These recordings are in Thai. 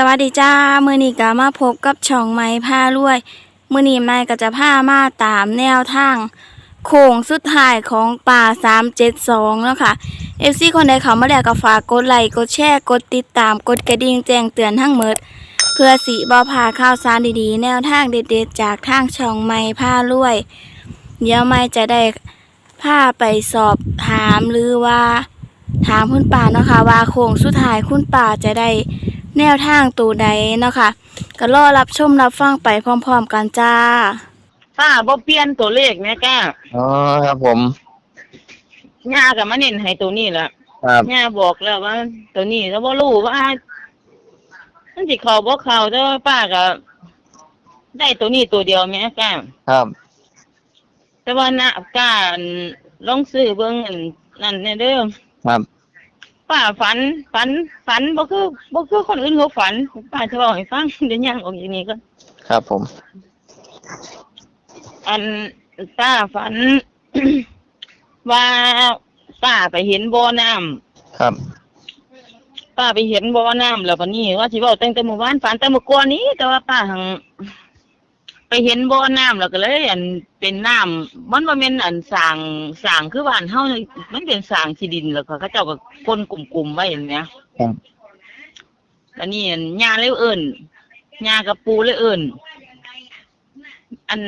สวัสดีจ้ามือนี้ก็มาพบกับช่องไม้ผ้ารวยมือนี้ไม้ก็จะพามาตามแนวทางโค้งสุดท้ายของป่า372แล้วค่ะ FC คนใดเขามาแล้วก็ฝากกดไลค์กดแชร์กดติดตามกดกระดิ่งแจ้งเตือนทั้งหมด เพื่อสิบ่พาข่าวสารดีๆ แนวทางเด็ดๆ จากทางช่องไม้ผ้ารวย เดี๋ยวไม้จะได้พาไปสอบถามหรือว่า ถามคุณป่าเนาะค่ะว่าโค้งสุดท้ายคุณป่าจะได้ แนวทางตัวใดเนาะค่ะก็รอรับชมรับฟังไปพร้อมๆกันจ้าป้าบ่เปลี่ยนตัวเลขแม่ก้าอ๋อครับผม ย่าก็มาเน้นให้ตัวนี้ล่ะครับย่าบอกแล้วว่า ตัวนี้แล้วบ่รู้ว่ามันสิเข้าบ่เข้าแต่ว่าป้าก็ได้ตัวนี้ตัวเดียวแม่ก้าครับ แต่ว่าน่ะก้าอันลองซื้อเบิ่งอันนั่นแน่เด้อครับ ป้าฝัน ฝัน ฝันบ่คือบ่คือคนอื่นเขาฝันป้าจะบอกให้ฟังเดี๋ยวย่างออกอย่างนี้ก็ครับผม อันป้าฝัน ว่าป้าไปเห็นบ่อน้ำครับป้าไปเห็นบ่อน้ำแล้วปะนี้ว่าสิเว้าตั้งแต่เมื่อวานฝันแต่เมื่อก่อนนี้ แต่ว่าป้าหัง ไปเห็นบ่อน้ำแล้วก็เลย อันเป็นน้ำมันบ่แม่นอันสร้างสร้างคือบ้านเฮาเลยมันเป็นสร้างที่ดินแล้วก็เขาเจ้าก็คนกลุ่มๆไว้เห็นไหมครับอันนี้อันย่าเลยเอิ้นย่ากับปูเลยเอิ้นอัน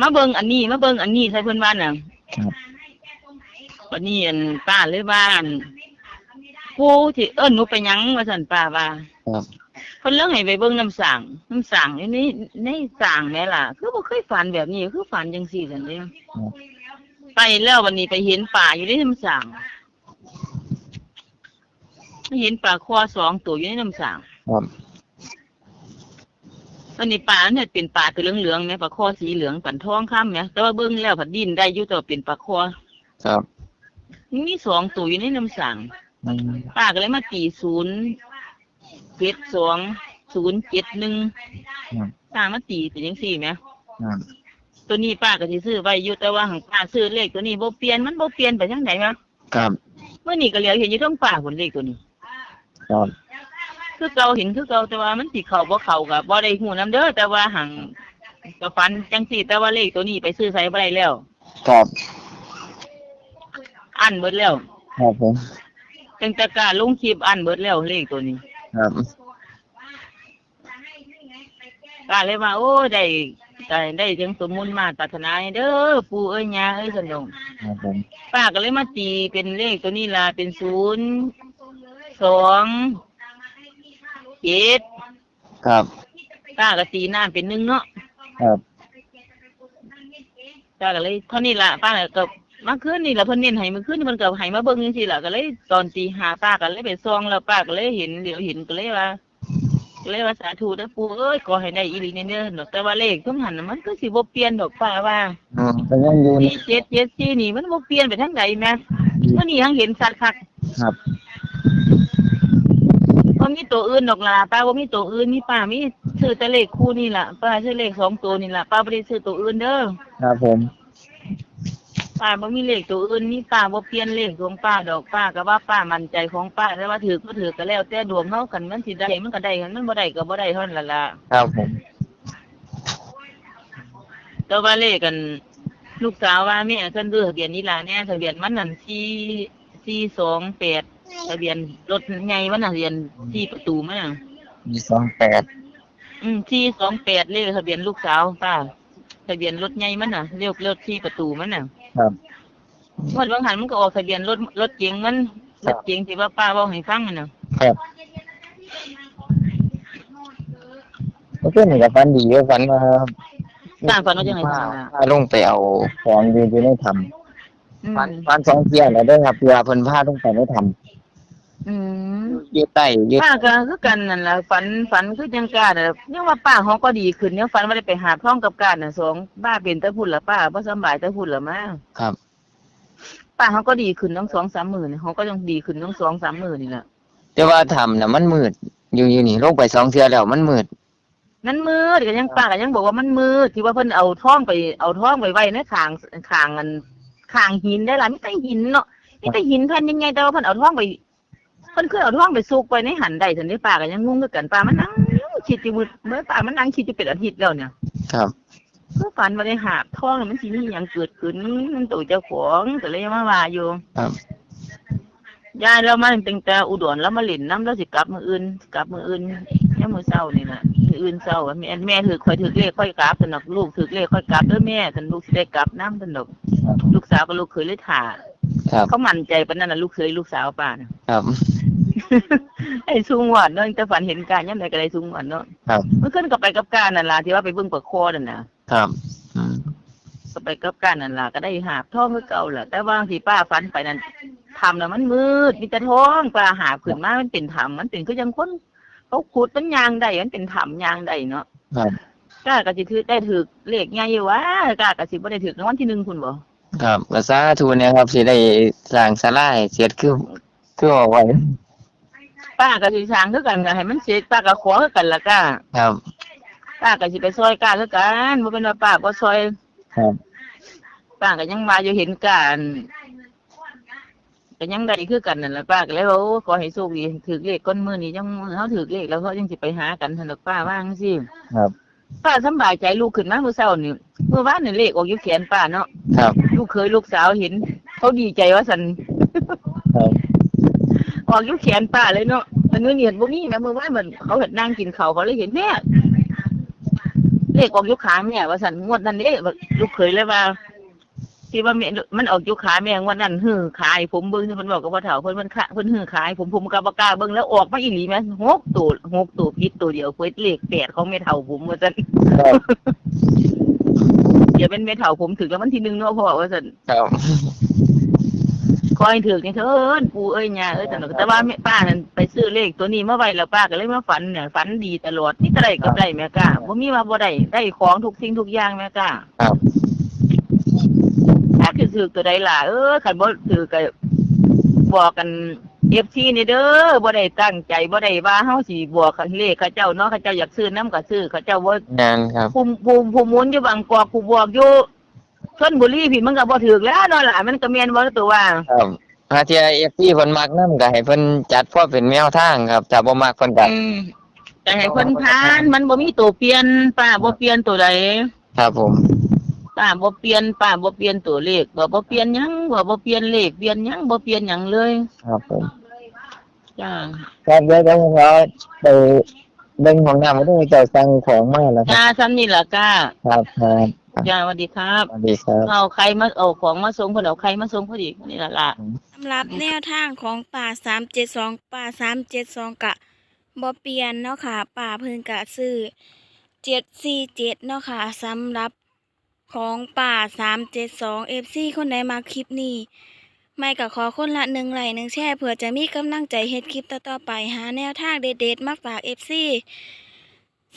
มาเบิ่งอันนี้มาเบิ่งอันนี้ใส่เพิ่นว่าน่ะครับวันนี้อันป้าเลยว่าอัน ปูที่เอิ้นหนูไปหยังว่าซั่นป้าว่าครับ เพิ่นเรื่องให้ไปเบิ่งน้ำสางน้ำสางนี่ในในสางแม่ล่ะ คือบ่เคยฝันแบบนี้คือฝันจังซี่ซั่นเด้ไปแล้ววันนี้ไปเห็นป่าอยู่ในน้ำสางเห็นปลาคอสองตัวอยู่ในน้ำสางครับวันนี้ปลาเนี่ยเป็นปลาตัวเหลืองๆแม่ปลาคอสีเหลืองปันทองข้ามแม่แต่ว่าเบิ่งแล้วผัดดินได้อยู่แต่ว่าเป็นปลาคอ ครับ มีสองตัวอยู่ในน้ำสางอืม ป้าก็เลยมาตีศูนย์เจ็ดสองศูนย์เจ็ดหนึ่งครับป้ามาตีเป็นยังสี่ไหมครับตัวนี้ป้าก็สิซื้อไว้อยู่แต่ว่าหังป้าซื้อเลขตัวนี้บ่เปลี่ยนมันบ่เปลี่ยนไปจังไดมั้ยครับเมื่อนี้ก็เหลียวเห็นอยู่เทั้งป้าผลเลขตัวนี้ครับคือเก่าเห็นคือเก่าแต่ว่ามันสิเข้าบ่เข้าก็บ่ได้ฮู้นํเด้อแต่ว่าหังก็ฝันจังสี่แต่ว่าเลขตัวนี้ไปซื้อใส่บ่ได้แล้ว ครับ อันเบิดแล้วครับผม ตั้งแต่การลงคลิปอันเบิดแล้วเลขตัวนี้ครับก็เลยว่าโอ้ได้ได้ได้จังสมมุติมาตรัสนาให้เด้อปู่เอ้ยย่าเอ้ยสนองครับผมป้าก็เลยมาตีเป็นเลขตัวนี้ล่ะเป็นศูนย์สองเจ็ดครับ ป้าก็ตีน้ำเป็นหนึ่งเนาะครับ ป้าก็เลยเท่านี้ล่ะป้าก็ มาคืนนี่ล่ะเพิ่นเน้นให้เมื่อคืนนี่มันก็ให้มาเบิ่งจังซี่ล่ะก็เลยตอนตีห้าป้าก็เลยไปซองแล้วป้าก็เลยเห็นเดี๋ยวเห็นก็เลยว่าก็เลยว่าสาธุเด้อปู่เอ้ยขอให้ได้อีหลีแน่ๆดอกแต่ว่าเลขทุกหันน่ะมันก็สิบ่เปลี่ยนดอกป้าว่าอืมก็ยังอยู่สี่นี่เจ็ดเจ็ดสี่นี่มันบ่เปลี่ยนไปทางใดแม่เมื่อนี้ยังเห็นชัดคักครับบ่มีตัวอื่นดอกล่ะป้าบ่มีตัวอื่นมีป้ามีซื้อแต่เลขคู่นี่ล่ะป้าซื้อเลขสองตัวนี่ล่ะป้าบ่ได้ซื้อตัวอื่นเด้อครับผม ป้าบ่มีเลขตัวอื่นมีป้าบ่เปลี่ยนเลขของป้าดอกป้าก็ว่าป้ามั่นใจของป้าแต่ว่าถือก็ถือก็แล้วแต่ดวงเฮากันมันสิได้มันก็ได้กันมันบ่ได้ก็บ่ได้เท่านั้นล่ะล่ะครับผมแต่ว่าเลขกัน ลูกสาวว่าแม่เพิ่นซื้อทะเบียนนี่ล่ะแน่ทะเบียนมันนั่น4 428ทะเบียนรถใหญ่มันน่ะทะเบียนที่ประตูมันน่ะมีสองแปดอืมที่สองแปดเลขทะเบียนลูกสาวป้าทะเบียนรถใหญ่มันน่ะเรียกรถที่ประตูมันน่ะ ครับวันบางหันมันก็ออกทะเบียนรถรถเก๋งมันรถเก๋งที่ว่าป้าเว้าให้ฟังมันน่ะครับเมื่อคืนนี่ก็ฝันดีอยู่ฝันว่าสร้างฝันว่าจังไงพาบ้างอะพาลงไปเอาของอยู่อยู่ในถ้อืมำฝันฝันสองเที่ยแล้วเด้อครับเพื่อเพิ่นพาลงไปในถ้ อืมำอยู่ใต้อยู่ป้าก็คือกันนั่นล่ะฝันฝันคือจังกาน่ะยังว่าป้าเฮาก็ดีขึ้นยังฝันว่าได้ไปหาท้องกับการน่ะสองป้าเป็นตะพุ่นล่ะป้าบ่สำบายตะพุ่นล่ะมาครับป้าเฮาก็ดีขึ้นทั้งสองสามมื้อนี่เฮาก็ยังดีขึ้นทั้งสองสามมื้อนี่ล่ะแต่ว่าถ้ำน่ะมันมืด อยู่อยู่นี่ลงไปสองเที่ยแล้วมันมืดมันมืดก็ยังป้าก็ยังบอกว่ามันมืดที่ว่าเพิ่นเอาท้องไปเอาท้องไปไว้ในข้างข้างอันข้างหินได้ล่ะมีแต่หินเนาะมีแต่หินแผ่นยังไงแต่ว่าเพิ่นเอาท้องไป เพิ่นคือเอาท้องไปซุกไว้ในหันได้ซั่นนี่ป้าก็ยังงงคือกันป้ามันนั่งคิดอยู่มื้อเมื่อป่ามันนั่งคิดอยู่เป็นอาทิตย์แล้วเนี่ย ครับคือฝันว่าได้หาบท้องแล้วมันสิมีหยังเกิดขึ้นมันตัวเจ้าของก็เลยมาว่าอยู่ ครับยายเรามาตั้งแต่อุดรแล้วมาเล่นน้ำแล้วสิกลับมื้ออื่นกลับมื้ออื่นยามมื้อเช้านี่น่ะมื้ออื่นเช้าอะแม่แม่ถือค่อยถือเลขค่อยกลับสนอกลูกถือเลขค่อยกลับเด้อแม่สนลูกสิได้กลับน้ำสนอกลูกสาวกับลูกเคยเลยถ่าครับเขามั่นใจปานนั้นน่ะลูกเคยลูกสาวป้าน่ะครับ ไอ้สูงหวานเนาะแต่ฝันเห็นการยังไงก็ได้สูงหวานเนาะครับมันขึ้นกับไปกับการนั่นล่ะที่ว่าไปเบิ่งปลาคอนั่นน่ะครับอืมก็ไปกับการนั่นล่ะก็ได้หาบท้องคือเก่าแหละแต่ว่าที่ป้าฝันไปนั้นทำแล้วมันมืดมีแต่ท้องป้าหาบขึ้นมามันเป็นถ้ำมันเป็นคือยังคนเขาขุดมันยางได้มันเป็นถ้ำยางได้เนาะครับกล้าก็สิถือได้ถือเลขใหญ่อยู่วะกล้าก็สิบ่ได้ถือรางวัลที่หนึ่งคุณบ่ครับก็สาธุเนี่ยครับสิได้สร้างศาลาให้เสร็จคือคือเอาไว้ ป้าก็สิสร้างคือกันก็ให้มันเสร็จป้าก็ขอคือกันล่ะก้าครับ ป้าก็สิไปซอยก้าคือกันบ่เป็นว่าป้าบ่ซอยครับป้าก็ยังมาอยู่เห็นกันก็ยังได้คือกันนั่นแหละป้าก็เลยว่าโอ้ขอให้โชคดีถือเลขก้นมือนี้ยังเฮาถือเลขแล้วเขายังสิไปหากันซั่นดอกป้าว่าจังซี่ครับ ป้าสำบายใจลูกขึ้นมาเมื่อเช้านี่เมื่อวานนี่เลขออกอยู่แขนป้าเนาะครับ ลูกเคยลูกสาวเห็น เขาดีใจว่าซั่นครับ ออกอยู่แขนป้าเลยเนาะอันนู้นเห็นบ่มีแม่เมื่อวานเหมือนเขาเห็นนั่งกินข้าวเขาเลยเห็นแม่เลขออกอยู่ขาแม่ว่าซั่นงวดนั้นเด้ลูกเคยเลยว่าที่ว่าแม่มันออกอยู่ขาแม่งวันนั้นหื้อขายผมเบิ่งที่เพิ่นบอกกับว่าเฒ่าเพิ่นมันขะเพิ่นหื้อขายผมผมก็บ่กล้าเบิ่งแล้วออกมาอีหลีแม่หกตัวหกตัวผิดตัวเดียวเพิ่นเลขแปดของแม่เฒ่าผมว่าซั่นครับเดี๋ยวเป็นแม่เฒ่าผมถึงแล้ววันที่หนึ่งเนาะพ่อว่าซั่นครับ คอยถึกนี่เถินปู่เอ้ยย่าเอ้ยแต่แต่ว่าแม่ป้านั่นไปซื้อเลขตัวนี้มาไว้แล้วป้าก็เลยมาฝันเนี่ยฝันดีตลอดนี่ก็ได้ก็ได้แม่ก้าบ่มีว่าบ่ได้ได้ของทุกสิ่งทุกอย่างแม่ก้าครับถ้าคือถือตัวใดล่ะเออคันบ่ถือก็บอกกัน FC นี่เด้อบ่ได้ตั้งใจบ่ได้ว่าเฮาสิบอกคันเลขเขาเจ้าเนาะเขาเจ้าอยากซื้อนํก็ซื้อเขาเจ้าบ่งานครับภูมิภูมิภูมิหมุนอยู่บางกอกผู้บอกอยู่ ชลบุรีพี่มันก็บ่ถูกแล้วเนาะล่ะมันก็แม่นบ่ตัวว่าครับถ้าเทียเอฟซีเพิ่นมักนํก็ให้เพิ่นจัดพอเป็นแนวทางครับถ้าบ่มักเพิ่นก็อืมแต่ให้เพิ่นพานมันบ่มีตัวเปลี่ยนป้าบ่เปลี่ยนตัวใดครับผมป้าบ่เปลี่ยนป้าบ่เปลี่ยนตัวเลขบ่บ่เปลี่ยนหยังบ่บ่เปลี่ยนเลขเปลี่ยนหยังบ่เปลี่ยนหยังเลยครับผมจ้าครับเดี๋ยวเดี๋ยวผมเอาไปเบิ่งของน้ำมาด้วยเจ้าสั่งของมาแล้วครับจ้าซ้ำนี่ล่ะก้าครับครับ จ้าสวัสดีครับ สวัสดีครับเอาใครมาเอาของมาส่งเพิ่นเอาใครมาส่งพอดีนี่ล่ะล่ะสำหรับแนวทางของป่าสามเจ็ดสองป่าสามเจ็ดสองกะบ่เปลี่ยนเนาะค่ะป่าเพิ่นกะซื้อเจ็ดสี่เจ็ดเนาะค่ะสำหรับของป่าสามเจ็ดสองเอฟซีคนไหนมาคลิปนี้ไม่ก็ขอคนละหนึ่งไลค์หนึ่งแชร์เผื่อจะมีกำลังใจเฮ็ดคลิปต่อๆไปหาแนวทางเด็ดๆมาฝากเอฟซี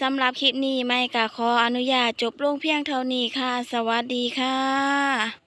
สำหรับคลิปนี้ไม่กะขออนุญาตจบลงเพียงเท่านี้ค่ะ สวัสดีค่ะ